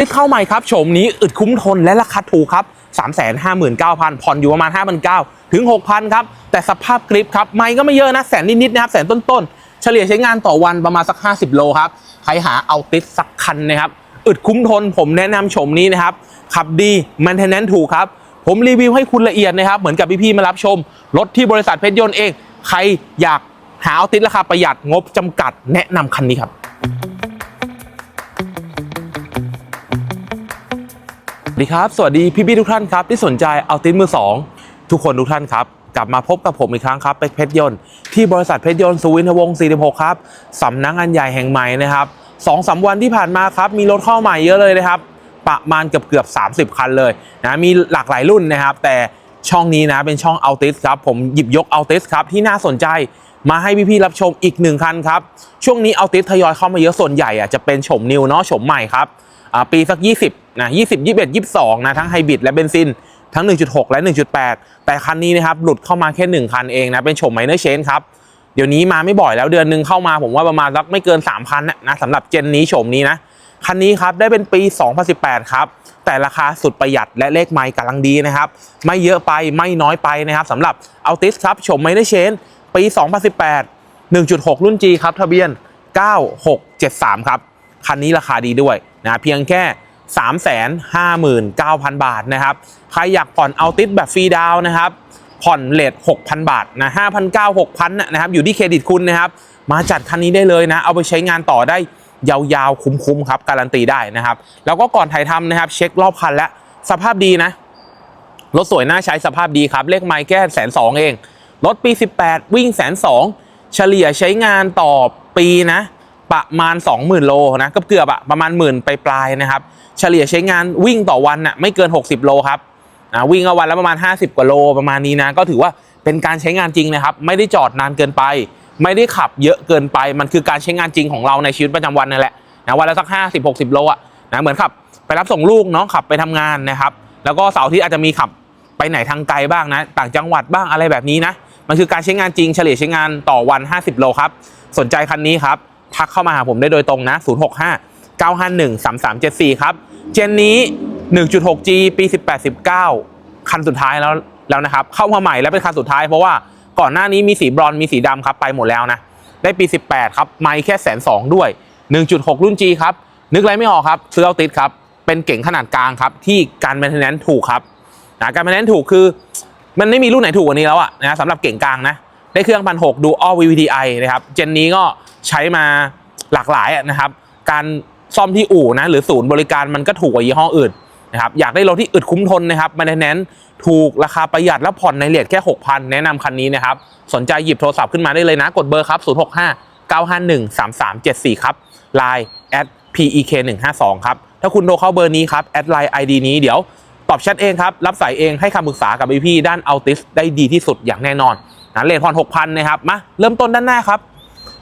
ได้เข้าใหม่ครับโฉมนี้อึดคุ้มทนและราคาถูกครับ 359,000 ผ่อนอยู่ประมาณ 5,900 ถึง 6,000 ครับ แต่สภาพกริปครับ ไม่ก็ไม่เยอะนะ แสนนิดๆนะครับ แสนต้นๆ เฉลี่ยใช้งานต่อวันประมาณสัก 50 โลครับ ใครหาเอาติดสักคันนะครับ อึดคุ้มทนผมแนะนำโฉมนี้นะครับ ขับดีมันเทนแนนถูกครับ ผมรีวิวให้คุณละเอียดนะครับ เหมือนกับพี่ๆมารับชม รถที่บริษัทเพชรยนต์เอง ใครอยากหาเอาติดราคาประหยัดงบจำกัด แนะนำคันนี้ครับ ดีครับ สวัสดีพี่ๆทุกท่านครับที่สนใจเอาตินมือ 2 ทุกคนทุกท่านครับ กลับมาพบกับผมอีกครั้งครับเป็กเพชรยนต์ที่บริษัทเพชรยนต์สุวินทวงศ์46 ครับสำนักงานใหญ่แห่งใหม่นะครับสองสามวันที่ผ่านมาครับ มีรถเข้าใหม่เยอะเลยนะครับ ประมาณเกือบเกือบ 30 คันเลยนะมีหลากหลายรุ่นนะครับ แต่ช่องนี้นะเป็นช่องเอาติสครับผมหยิบยกเอาติสครับที่น่าสนใจมาให้พี่ๆรับชมอีกหนึ่งคันครับช่วงนี้เอาติสทยอยเข้ามาเยอะส่วนใหญ่อะจะเป็นโฉมนิวเนาะโฉมใหม่ครับปีสัก 20 นะ20 21 22 นะ ทั้งไฮบริดและเบนซิน ทั้ง 1.6 และ 1.8 แต่คันนี้นะครับ หลุดเข้ามาแค่ 1 คันเองนะ เป็นโฉมไมเนอร์เชนครับ เดี๋ยวนี้มาไม่บ่อยแล้วเดือนหนึ่งเข้ามาผมว่าประมาณสักไม่เกิน3,000นะนะสำหรับเจนนี้โฉมนี้นะ คันนี้ครับ ได้เป็นปี 2018 ครับ แต่ราคาสุดประหยัดและเลขไมล์กำลังดีนะครับ ไม่เยอะไปไม่น้อยไปนะครับสำหรับเอัลติสครับโฉมไมเนอร์เชนปี 2018 1.6 รุ่น G ครับ ทะเบียน 9673 ครับ คันนี้ราคาดีด้วยนะเพียงแค่ 359,000 บาทนะครับ ใครอยากผ่อนเอาติสแบบฟรีดาวนะครับ ผ่อนเลท6,000 บาทนะ5,900 6,000นะครับ อยู่ที่เครดิตคุณนะครับ มาจัดคันนี้ได้เลยนะ เอาไปใช้งานต่อได้ยาวๆ คุ้มๆ ครับ การันตีได้นะครับ แล้วก็ก่อนถ่ายทำนะครับ เช็ครอบคันแล้วสภาพดีนะ รถสวยน่าใช้สภาพดีครับ เลขไมล์แค่แสนสองเอง รถปี 18 วิ่งแสนสองเฉลี่ยใช้งานต่อปีนะ ประมาณ 20,000 โลนะก็เกือบอะประมาณหมื่นไปปลายนะครับ เฉลี่ยใช้งานวิ่งต่อวันน่ะไม่เกิน 60 โลครับนะวิ่งเอาวันละประมาณ 50 กว่าโลประมาณนี้นะ ก็ถือว่าเป็นการใช้งานจริงนะครับ ไม่ได้จอดนานเกินไป ไม่ได้ขับเยอะเกินไป มันคือการใช้งานจริงของเราในชีวิตประจำวันนั่นแหละนะวันละสัก 50 60 โลอะนะเหมือนขับไปรับส่งลูกเนาะขับไปทำงานนะครับ แล้วก็เสาร์อาที่อาจจะมีขับไปไหนทางไกลบ้างนะ ต่างจังหวัดบ้างอะไรแบบนี้นะ มันคือการใช้งานจริงเฉลี่ยใช้งานต่อวัน 50 โลครับ สนใจคันนี้ครับ ทักเข้ามาหาผมได้โดยตรงนะ 065 951 3374 ครับ เจนนี้ 1.6G ปี 18 19 คันสุดท้ายแล้วแล้วนะครับ เข้ามาใหม่แล้วเป็นคันสุดท้ายเพราะว่าก่อนหน้านี้มีสีบรอนมีสีดำครับไปหมดแล้วนะ ได้ปี 18 ครับ ไม่แค่แสนสองด้วย 1.6 รุ่น G ครับ นึกอะไรไม่ออกครับซื้อเอาติดครับ เป็นเก่งขนาดกลางครับ ที่การแมนเทนแนนถูกครับนะการแมนเทนแนนถูกคือ มันไม่มีรุ่นไหนถูกกว่านี้แล้วอะนะสำหรับเก่งกลางนะได้เครื่องพันหกดูออ VVTi นะครับ เจนนี้ก็ ใช้มาหลากหลายนะครับ การซ่อมที่อู่นะหรือศูนย์บริการมันก็ถูกกว่ายี่ห้ออื่นนะครับอยากได้รถที่อึดคุ้มทนนะครับมาแนนถูกราคาประหยัดและผ่อนในเลทแค่ 6,000 แนะนำคันนี้นะครับ สนใจหยิบโทรศัพท์ขึ้นมาได้เลยนะ กดเบอร์ครับ 065 951 3374 ครับ Line at pek 152ครับ ถ้าคุณโทรเข้าเบอร์นี้ครับ แอดไลน์ ID นี้เดี๋ยวตอบแชทเองครับ รับสายเองให้คำปรึกษากับพี่ด้านอัลติสได้ดีที่สุดอย่างแน่นอนนะเลทผ่อน6,000 นะครับ มาเริ่มต้นด้านหน้าครับ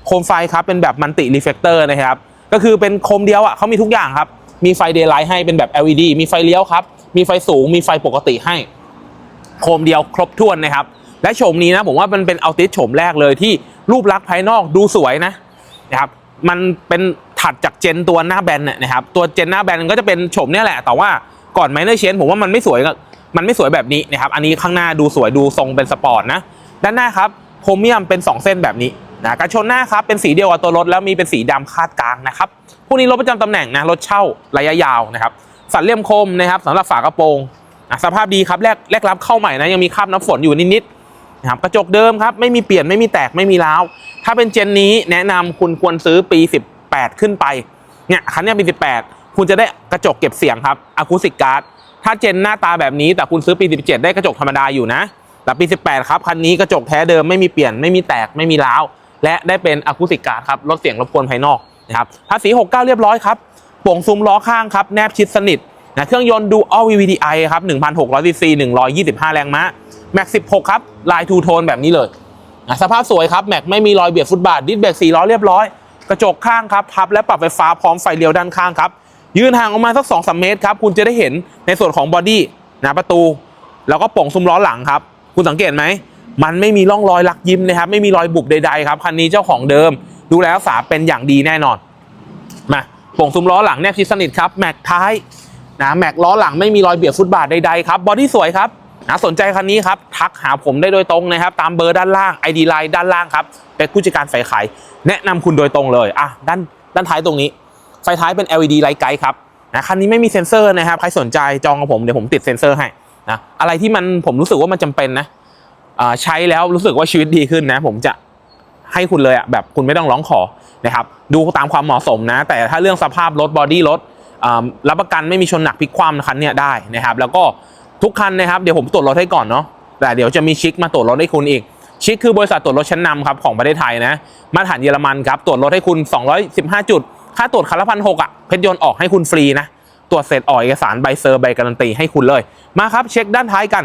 โคมไฟครับเป็นแบบมันติรีเฟกเตอร์นะครับ ก็คือเป็นโคมเดียวอะเขามีทุกอย่างครับ มีไฟเดย์ไลท์ให้เป็นแบบ LED มีไฟเลี้ยวครับ มีไฟสูง มีไฟปกติให้ โคมเดียวครบถ้วนนะครับ และโฉมนี้นะผมว่ามันเป็นอัลติสโฉมแรกเลยที่รูปลักษณ์ภายนอกดูสวยนะนะครับ มันเป็นถัดจากเจนตัวหน้าแบนเนี่ยนะครับ ตัวเจนหน้าแบนก็จะเป็นโฉมเนี่ยแหละ แต่ว่าก่อนไมเนอร์เชนผมว่ามันไม่สวยมันไม่สวยแบบนี้นะครับ อันนี้ข้างหน้าดูสวยดูทรงเป็นสปอร์ตนะ ด้านหน้าครับโครเมียมเป็น 2 เส้นแบบนี้ นะกระชนหน้าครับเป็นสีเดียวกับตัวรถแล้วมีเป็นสีดำคาดกลางนะครับพวกนี้รถประจำตำแหน่งนะรถเช่าระยะยาวนะครับสันเลี่ยมคมนะครับสำหรับฝากระโปรงอะสภาพดีครับแรกแรกรับเข้าใหม่นะยังมีคราบน้ำฝนอยู่นิดๆนะครับกระจกเดิมครับไม่มีเปลี่ยนไม่มีแตกไม่มีร้าวถ้าเป็นเจนนี้แนะนำคุณควรซื้อปี 18 ขึ้นไปเนี่ยคันนี้ปี 18 คุณจะได้กระจกเก็บเสียงครับอะคูสิกการ์ดถ้าเจนหน้าตาแบบนี้แต่คุณซื้อปี 17 ได้กระจกธรรมดาอยู่นะแต่ปี 18 ครับคันนี้กระจกแท้เดิมไม่มีเปลี่ยนไม่มีแตกไม่มีร้าว และได้เป็นอะคูสิกการ์ดครับลดเสียงรบกวนภายนอกนะครับภาษี 69 เรียบร้อยครับโป่งซุ้มล้อข้างครับแนบชิดสนิทนะเครื่องยนต์ดู All VVTi ครับ1,600 cc 125 แรงม้าแม็ก16 ครับ ลายทูโทนแบบนี้เลยนะสภาพสวยครับ แม็กไม่มีรอยเบียดฟุตบาท ดิสเบรก4ล้อเรียบร้อย กระจกข้างครับพับและปรับไฟฟ้าพร้อมไฟเลี้ยวด้านข้างครับ ยืนห่างออกมาสัก2-3เมตรครับ คุณจะได้เห็นในส่วนของบอดี้นะประตู แล้วก็โป่งซุ้มล้อหลังครับ คุณสังเกตไหม มันไม่มีร่องรอยลักยิ้มนะครับ ไม่มีรอยบุบใดๆครับคันนี้เจ้าของเดิม ดูแลรักษาเป็นอย่างดีแน่นอนมาโป่งซุ้มล้อหลังแนบชิดสนิทครับแม็กท้ายนะแม็กล้อหลังไม่มีรอยเบียดฟุตบาทใดๆครับบอดี้สวยครับนะสนใจคันนี้ครับ ทักหาผมได้โดยตรงนะครับ ตามเบอร์ด้านล่าง ID ไลน์ด้านล่างครับ เป็นผู้จัดการฝ่ายขาย แนะนำคุณโดยตรงเลยอะด้านด้านท้ายตรงนี้ ไฟท้ายเป็น LED ไลท์ไกด์ครับนะคันนี้ไม่มีเซ็นเซอร์นะครับ ใครสนใจจองกับผม เดี๋ยวผมติดเซ็นเซอร์ให้นะอะไรที่มันผมรู้สึกว่ามันจำเป็นนะ ใช้แล้วรู้สึกว่าชีวิตดีขึ้นนะ ผมจะให้คุณเลยอะแบบคุณไม่ต้องร้องขอนะครับดูตามความเหมาะสมนะ แต่ถ้าเรื่องสภาพรถบอดี้รถรับประกันไม่มีชนหนักพลิกคว่ำคันเนี่ยได้นะครับ แล้วก็ทุกคันนะครับเดี๋ยวผมตรวจรถให้ก่อนเนาะแต่เดี๋ยวจะมีชิคมาตรวจรถให้คุณอีก ชิคคือบริษัทตรวจรถชั้นนำครับของประเทศไทยนะมาตรฐานเยอรมันครับตรวจรถให้คุณ 215 จุด ค่าตรวจคันละพันหกอะเพชรยนต์ออกให้คุณฟรีนะตรวจเสร็จออกเอกสารใบเซอร์ใบการันตีให้คุณเลย มาครับเช็คด้านท้ายกัน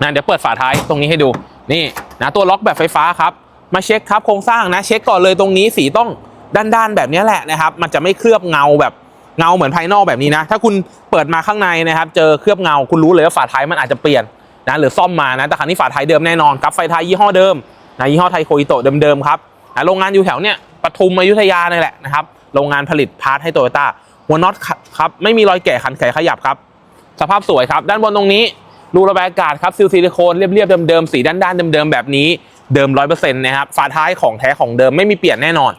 นะเดี๋ยวเปิดฝาท้ายตรงนี้ให้ดูนี่นะตัวล็อกแบบไฟฟ้าครับมาเช็คครับโครงสร้างนะเช็คก่อนเลยตรงนี้สีต้องด้านๆแบบนี้แหละนะครับมันจะไม่เคลือบเงาแบบเงาเหมือนภายนอกแบบนี้นะ ถ้าคุณเปิดมาข้างในนะครับ เจอเคลือบเงาคุณรู้เลยว่าฝาท้ายมันอาจจะเปลี่ยนนะหรือซ่อมมานะแต่คันนี้ฝาท้ายเดิมแน่นอนครับไฟท้ายยี่ห้อเดิมนะยี่ห้อไทโคอิโตะเดิมๆครับนะโรงงานอยู่แถวเนี้ยปทุมอยุธยานี่แหละนะครับโรงงานผลิตพาร์ทให้โตโยต้าหัวน็อตครับไม่มีรอยแกะขันไขขยับครับ สภาพสวยครับ ด้านบนตรงนี้ รูระบายอากาศครับซิลซิลิโคนเรียบๆเดิมๆสีด้านๆเดิมๆแบบนี้เดิมร้อยเปอร์เซ็นต์นะครับฝาท้ายของแท้ของเดิมไม่มีเปลี่ยนแน่นอน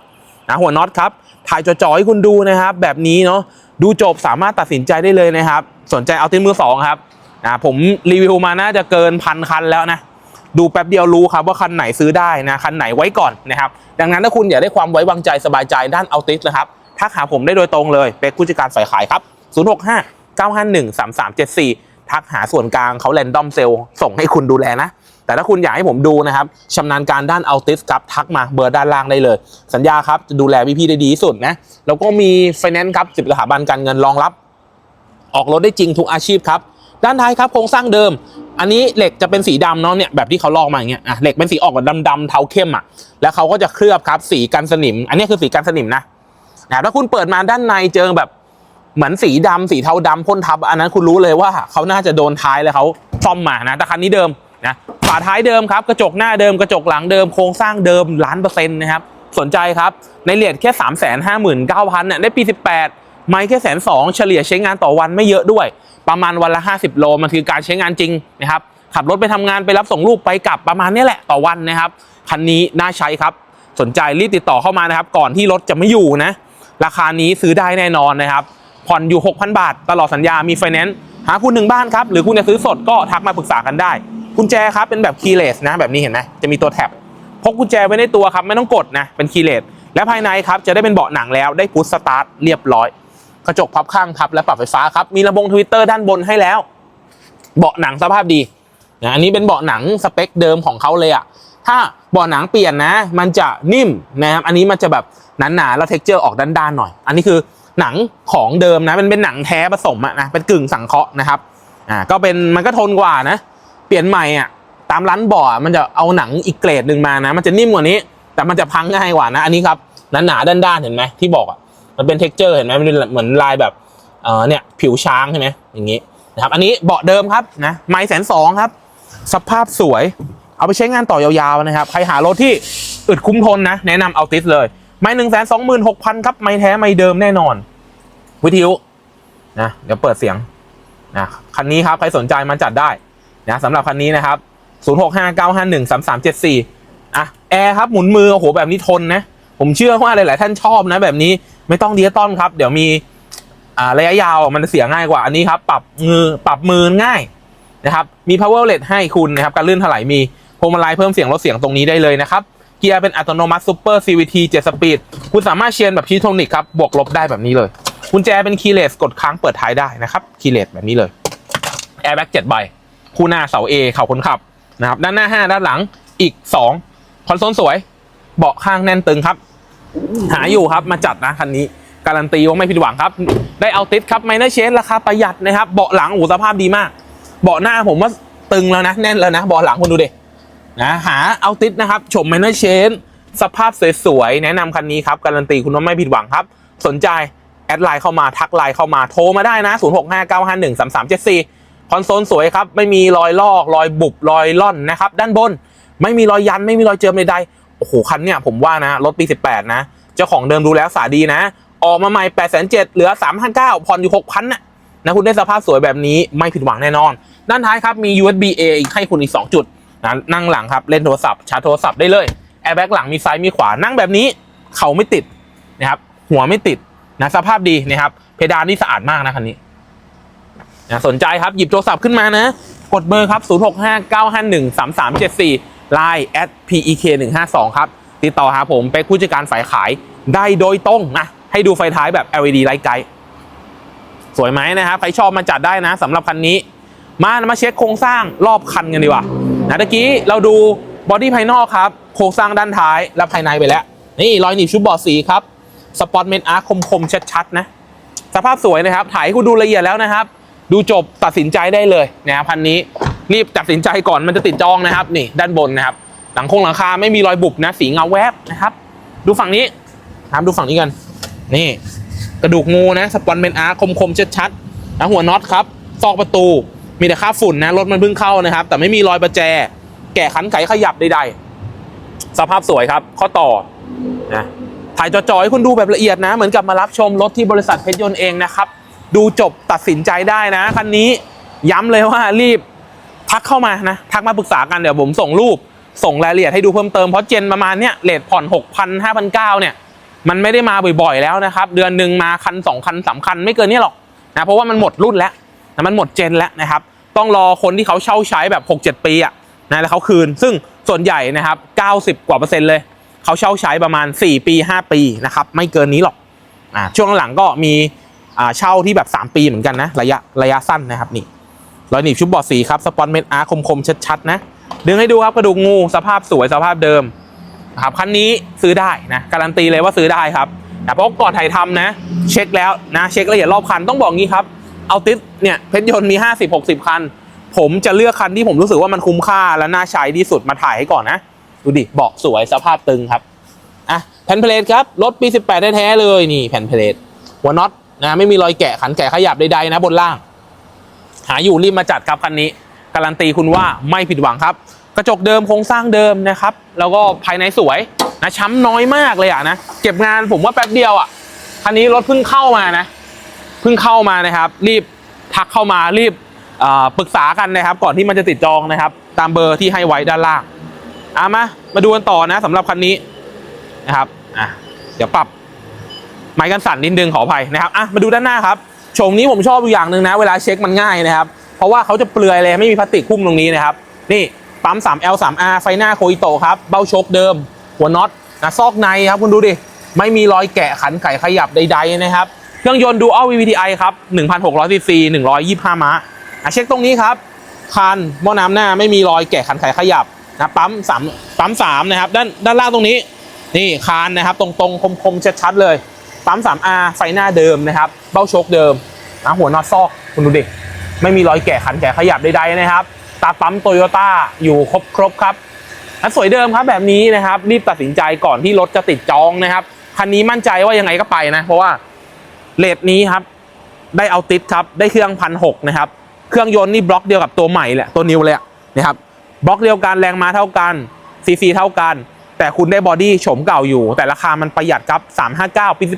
นะหัวน็อตครับถ่ายจ่อๆให้คุณดูนะครับ แบบนี้เนาะดูจบสามารถตัดสินใจได้เลยนะครับ สนใจเอาตินมือสองครับนะผมรีวิวมาน่าจะเกินพันคันแล้วนะดูแป๊บเดียวรู้ครับว่าคันไหนซื้อได้นะคันไหนไว้ก่อนนะครับ ดังนั้นถ้าคุณอยากได้ความไว้วางใจสบายใจด้านเอาติสนะครับทักหาผมได้โดยตรงเลยเป็นผู้จัดการฝ่ายขายครับ 065 951 3374 ทักหาส่วนกลางเขาแรนดอมเซลส่งให้คุณดูแลนะ แต่ถ้าคุณอยากให้ผมดูนะครับชำนาญการด้านเอาติสครับทักมาเบอร์ด้านล่างได้เลย สัญญาครับจะดูแลพี่ๆได้ดีที่สุดนะแล้วก็มีไฟแนนซ์ครับสิบสถาบันการเงินรองรับ ออกรถได้จริงทุกอาชีพครับด้านท้ายครับโครงสร้างเดิม อันนี้เหล็กจะเป็นสีดำเนาะเนี่ยแบบที่เขาลอกมาอย่างเงี้ยอะเหล็กเป็นสีออกแบบดำๆเทาเข้มอะแล้วเขาก็จะเคลือบครับสีกันสนิม อันนี้คือสีกันสนิมนะนะถ้าคุณเปิดมาด้านในเจอแบบ เหมือนสีดำสีเทาดำพ่นทับ อันนั้นคุณรู้เลยว่าเขาน่าจะโดนท้ายแล้วเขาซ่อมมานะแต่คันนี้เดิมนะฝาท้ายเดิมครับกระจกหน้าเดิมกระจกหลังเดิมโครงสร้างเดิมล้านเปอร์เซ็นต์นะครับสนใจครับในเลทแค่ 3 5 9 0 0 0เนี่ยได้ปี 18 ไม่แค่แสนสองเฉลี่ยใช้งานต่อวันไม่เยอะด้วย ประมาณวันละ 50 โลมันคือการใช้งานจริงนะครับขับรถไปทำงานไปรับส่งลูกไปกลับประมาณนี้แหละต่อวันนะครับคันนี้น่าใช้ครับสนใจรีบติดต่อเข้ามานะครับ ก่อนที่รถจะไม่อยู่นะราคานี้ซื้อได้แน่นอนนะครับ ผ่อนอยู่ 6,000 บาท ตลอดสัญญามีไฟแนนซ์หาคุณหนึ่งบ้านครับ หรือคุณจะซื้อสดก็ทักมาปรึกษากันได้กุญแจครับเป็นแบบคีย์เลสนะแบบนี้เห็นไหมจะมีตัวแท็บพกกุญแจไว้ในตัวครับไม่ต้องกดนะเป็นคีย์เลสและภายในครับจะได้เป็นเบาะหนังแล้วได้พุชสตาร์ทเรียบร้อย กระจกพับข้างพับและปรับไฟฟ้าครับมีระบบทวิตเตอร์ด้านบนให้แล้ว เบาะหนังสภาพดีนะอันนี้เป็นเบาะหนังสเปคเดิมของเขาเลยอะถ้าเบาะหนังเปลี่ยนนะ มันจะนิ่มนะครับอันนี้มันจะแบบหนาๆแล้วเท็กเจอร์ออกด้านๆหน่อย อันนี้คือ หนังของเดิมนะมันเป็นหนังแท้ผสมอะนะเป็นกึ่งสังเคราะห์นะครับอ่าก็เป็นมันก็ทนกว่านะ เปลี่ยนใหม่อะตามร้านเบาะมันจะเอาหนังอีกเกรดหนึ่งมานะ มันจะนิ่มกว่านี้ แต่มันจะพังง่ายกว่านะ อันนี้ครับหนาๆด้านๆเห็นไหมที่บอกอะมันเป็นเท็กเจอร์เห็นไหมมันเป็นเหมือนลายแบบเออเนี่ยผิวช้างใช่ไหมอย่างนี้นะครับอันนี้เบาะเดิมครับนะไม้แสนสองครับ สภาพสวย เอาไปใช้งานต่อยาวๆนะครับ ใครหารถที่อึดคุ้มทนนะ แนะนำเอาติสเลย ไม้หนึ่งแสนสองหมื่นหกพันครับ ไม้แท้ไม้เดิมแน่นอน วิทยุนะเดี๋ยวเปิดเสียงนะคันนี้ครับ ใครสนใจมาจัดได้นะสำหรับคันนี้นะครับ0 6 5 9 5 1 3 3 7 4อะแอร์ครับหมุนมือโอ้โหแบบนี้ทนนะผมเชื่อว่าหลาย ๆ ท่านชอบนะแบบนี้ไม่ต้องเดียต้อนครับ เดี๋ยวมีอ่าระยะยาวมันเสียง่ายกว่าอันนี้ครับ ปรับมือปรับมือง่ายนะครับ มี power LED ให้คุณนะครับ การลื่นถลายมีพวงมาลัยเพิ่มเสียงลดเสียงตรงนี้ได้เลยนะครับ เกียร์เป็นอัตโนมัติ Super CVT 7 Speed คุณสามารถเชียร์แบบชีโทนิกครับ บวกลบได้แบบนี้เลย กุญแจเป็นคีย์เลสกดค้างเปิดท้ายได้นะครับคีย์เลสแบบนี้เลย Airbag 7ใบ คู่หน้าเสา A เข่าคนขับนะครับ ด้านหน้า 5 ด้านหลังอีก 2 คอนโซลสวย เบาะข้างแน่นตึงครับ หาอยู่ครับมาจัดนะคันนี้ การันตีว่าไม่ผิดหวังครับ ได้เอาติดครับไมเนอร์เชนราคาประหยัดนะครับ เบาะหลังโอ้สภาพดีมาก เบาะหน้าผมว่าตึงแล้วนะ แน่นแล้วนะ เบาะหลังคุณดูดิ นะหาเอาติดนะครับชมไมเนอร์เชนสภาพสวยๆ แนะนำคันนี้ครับ การันตีคุณว่าไม่ผิดหวังครับ สนใจ แอดไลน์เข้ามาทักไลน์เข้ามาโทรมาได้นะ 0 6 5 9 5 1 3 3 7 4 คอนโซลสวยครับ ไม่มีรอยลอก รอยบุบรอยล่อนนะครับ ด้านบน ไม่มีรอยยันไม่มีรอยเจิมใดๆโอ้โหคันเนี่ยผมว่านะ รถปี 18 นะ เจ้าของเดิมดูแลรักษาดีนะ ออกมาใหม่8ปดแสนเเหลือ359ผ่อนอยู่ 6,000น่ะนะคุณได้สภาพสวยแบบนี้ไม่ผิดหวังแน่นอน ด้านท้ายครับมี USB A อีกให้คุณอีก 2 จุด นะนั่งหลังครับเล่นโทรศัพท์ชาร์จโทรศัพท์ได้เลยแอร์แบ็กหลังมีซ้ายมีขวานั่งแบบนี้ เข่าไม่ติดนะครับหัวไม่ติดนะสภาพดีนะครับเพดานนี่สะอาดมากนะคันนี้นะสนใจครับหยิบโทรศัพท์ขึ้นมานะ กดเบอร์ครับ 0659513374 Line at pek 1 5 2 ครับ ติดต่อหาผมเป็นผู้จัดการฝ่ายขายได้โดยตรงนะ ให้ดูไฟท้ายแบบ LED ไลท์ไกด์สวยไหมนะครับ ใครชอบมาจัดได้นะสำหรับคันนี้ มามาเช็คโครงสร้างรอบคันกันดีกว่านะตะกี้เราดูบอดี้ภายนอกครับ โครงสร้างด้านท้ายและภายในไปแล้ว นี่รอยหนีบชุดบอดสีครับสปอตเมนอาร์คคมๆชัดๆนะสภาพสวยนะครับ ถ่ายให้คุณดูละเอียดแล้วนะครับ ดูจบตัดสินใจได้เลยนะครับพันนี้รีบตัดสินใจก่อนมันจะติดจองนะครับ นี่ด้านบนนะครับ หลังคงหลังคาไม่มีรอยบุบนะสีเงาแวบนะครับ ดูฝั่งนี้นะครับดูฝั่งนี้กัน นี่ กระดูกงูนะสปอนเมนอาร์คมๆชัดๆนะหัวน็อตครับซอกประตู มีแต่ค่าฝุ่นนะรถมันเพิ่งเข้านะครับ แต่ไม่มีรอยประแจ แกะขันไขขยับใดๆ สภาพสวยครับ ข้อต่อนะถ่ายจอๆให้คุณดูแบบละเอียดนะ เหมือนกับมารับชมรถที่บริษัทเพชรยนต์เองนะครับ ดูจบตัดสินใจได้นะคันนี้ย้ำเลยว่ารีบทักเข้ามานะ ทักมาปรึกษากันเดี๋ยวผมส่งรูป ส่งรายละเอียดให้ดูเพิ่มเติมเพราะเจนประมาณเนี้ยเลทผ่อน 6,000 5,900เนี่ยมันไม่ได้มาบ่อยๆแล้วนะครับ เดือนหนึ่งมาคันสองคันสามคันไม่เกินนี้หรอกนะเพราะว่ามันหมดรุ่นแล้วนะมันหมดเจนแล้วนะครับ ต้องรอคนที่เขาเช่าใช้แบบ 6-7 ปีอะนะแล้วเขาคืน ซึ่งส่วนใหญ่นะครับ 90 กว่าเปอร์เซ็นต์เลย เขาเช่าใช้ประมาณ 4 ปี 5 ปีนะครับไม่เกินนี้หรอกอ่าช่วงหลังก็มีอ่าเช่าที่แบบ 3 ปีเหมือนกันนะระยะระยะสั้นนะครับนี่รอยหนีบชุบบอดสีครับสปอนเมนอาร์คมๆชัดๆนะดึงให้ดูครับกระดูกงูสภาพสวยสภาพเดิมนะครับคันนี้ซื้อได้นะการันตีเลยว่าซื้อได้ครับแต่เพราะก่อนถ่ายทำนะ เช็คแล้วนะเช็คละเอียดรอบคันต้องบอกงี้ครับ เอาติสเนี่ยเพชรยนต์มี 50 60 คัน ผมจะเลือกคันที่ผมรู้สึกว่ามันคุ้มค่าและน่าใช้ที่สุดมาถ่ายให้ก่อนนะ ดูดิเบาะสวยสภาพตึงครับอะแผ่นเพลทครับ รถปี 18 แท้ๆเลยนี่แผ่นเพลทหัวน็อตนะไม่มีรอยแกะขันแกะขยับใดๆนะบนล่าง หาอยู่รีบมาจัดครับคันนี้ การันตีคุณว่าไม่ผิดหวังครับ กระจกเดิมโครงสร้างเดิมนะครับ แล้วก็ภายในสวยนะช้ำน้อยมากเลยอะนะเก็บงานผมว่าแป๊บเดียวอะคันนี้รถเพิ่งเข้ามานะ เพิ่งเข้ามานะครับ รีบทักเข้ามารีบปรึกษากันนะครับ ก่อนที่มันจะติดจองนะครับ ตามเบอร์ที่ให้ไว้ด้านล่างอามามาดูกันต่อนะสำหรับคันนี้นะครับอะเดี๋ยวปรับไม้กันสั่นนิดนึงขออภัยนะครับอะมาดูด้านหน้าครับโฉมนี้ผมชอบอยู่อย่างหนึ่งนะ เวลาเช็คมันง่ายนะครับ เพราะว่าเขาจะเปลือยเลยไม่มีพลาสติกหุ้มตรงนี้นะครับ นี่ปั๊ม 3L 3R ไฟหน้าโคอิโตครับ เบ้าชคเดิม หัวน็อตนะซอกในครับคุณดูดิ ไม่มีรอยแกะขันไขขยับใด ๆ นะครับ เครื่องยนต์ดูอัล VVTi ครับ1,600 cc 125 ม้าอะเช็คตรงนี้ครับ คันหม้อน้ำหน้าไม่มีรอยแกะขันไขขยับนะปั๊มสามปั๊มสามนะครับ ด้านด้านล่างตรงนี้ นี่คานนะครับ ตรงๆ คมๆ ชัดๆ เลย ปั๊ม 3R ไฟหน้าเดิมนะครับ เบ้าโชคเดิมนะหัวน็อตซอกคุณดูดิ ไม่มีรอยแกะขันแกะขยับใดๆนะครับ ตาปั๊มโตโยต้าอยู่ครบครบครับอันสวยเดิมครับแบบนี้นะครับ รีบตัดสินใจก่อนที่รถจะติดจองนะครับ คันนี้มั่นใจว่ายังไงก็ไปนะ เพราะว่า เลทนี้ครับ ได้เอาติดครับ ได้เครื่องพันหกนะครับ เครื่องยนต์นี่บล็อกเดียวกับตัวใหม่แหละ ตัวนิวเลยนะครับ บล็อกเดียวกัน แรงม้าเท่ากันซีซีเท่ากัน แต่คุณได้บอดี้โฉมเก่าอยู่ แต่ราคามันประหยัดครับ 359ปี18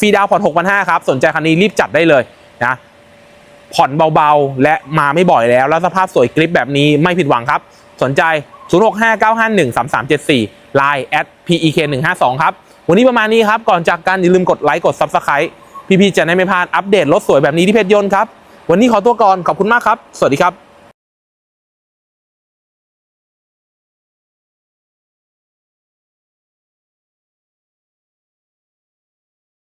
ฟรีดาวผ่อน6,500ครับ สนใจคันนี้รีบจัดได้เลยนะ ผ่อนเบาๆ และมาไม่บ่อยแล้ว แล้วสภาพสวยกริปแบบนี้ไม่ผิดหวังครับ สนใจ 0659513374 Line at pek152 ครับ วันนี้ประมาณนี้ครับ ก่อนจากกันอย่าลืมกดไลค์ กด Subscribe พี่ๆจะได้ไม่พลาดอัปเดตรถสวยแบบนี้ที่เพจยนต์ครับ วันนี้ขอตัวก่อนขอบคุณมากครับ สวัสดีครับ